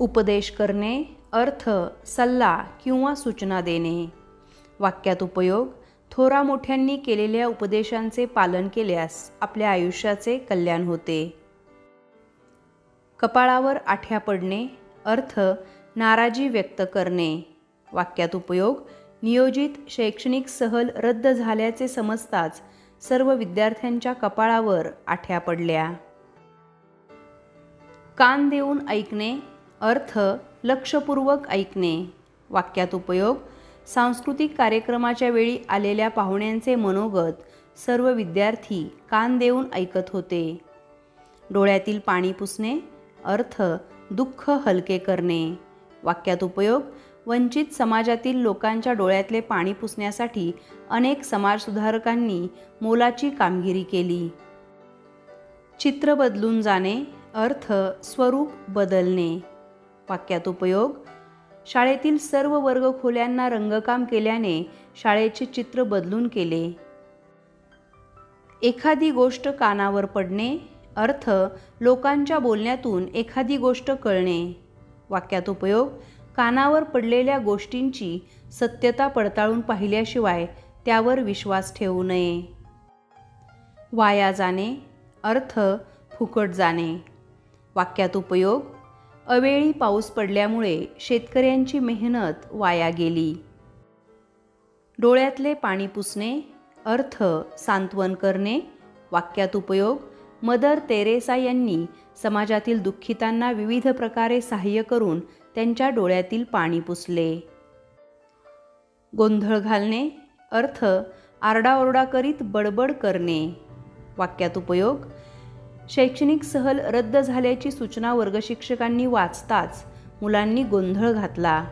उपदेश करणे अर्थ सल्ला किंवा सूचना देणे. वाक्यात उपयोग थोरा मोठ्यांनी केलेल्या उपदेशांचे पालन केल्यास आपल्या आयुष्याचे कल्याण होते. कपाळावर आठ्या पडणे अर्थ नाराजी व्यक्त करणे. वाक्यात उपयोग नियोजित शैक्षणिक सहल रद्द झाल्याचे समजताच सर्व विद्यार्थ्यांच्या कपाळावर आठ्या पडल्या. कान देऊन ऐकणे अर्थ लक्षपूर्वक ऐकणे. वाक्यात उपयोग सांस्कृतिक कार्यक्रमाच्या वेळी आलेल्या पाहुण्यांचे मनोगत सर्व विद्यार्थी कान देऊन ऐकत होते. डोळ्यातील पाणी पुसणे अर्थ दुःख हलके करणे. वाक्यात उपयोग वंचित समाजातील लोकांच्या डोळ्यातले पाणी पुसण्यासाठी अनेक समाजसुधारकांनी मोलाची कामगिरी केली. चित्र बदलून जाणे अर्थ स्वरूप बदलणे. वाक्यात उपयोग. शाळेतील सर्व वर्गखोल्यांना रंगकाम केल्याने शाळेचे चित्र बदलून केले. एखादी गोष्ट कानावर पडणे अर्थ लोकांच्या बोलण्यातून एखादी गोष्ट कळणे. वाक्यात उपयोग कानावर पडलेल्या गोष्टींची सत्यता पडताळून पाहिल्याशिवाय त्यावर विश्वास ठेवू नये. वाया जाणे अर्थ फुकट जाणे. वाक्यात उपयोग अवेळी पाऊस पडल्यामुळे शेतकऱ्यांची मेहनत वाया गेली. डोळ्यातले पाणी पुसणे अर्थ सांत्वन करणे वाक्यात उपयोग मदर तेरेसा यांनी समाजातील दुःखितांना विविध प्रकारे सहाय्य करून त्यांच्या डोळ्यातील पाणी पुसले. गोंधळ घालणे अर्थ आरडाओरडा करीत बडबड करणे वाक्यात उपयोग शैक्षणिक सहल रद्द झाल्याची सूचना वर्गशिक्षकांनी वाचताच मुलांनी गोंधळ घातला.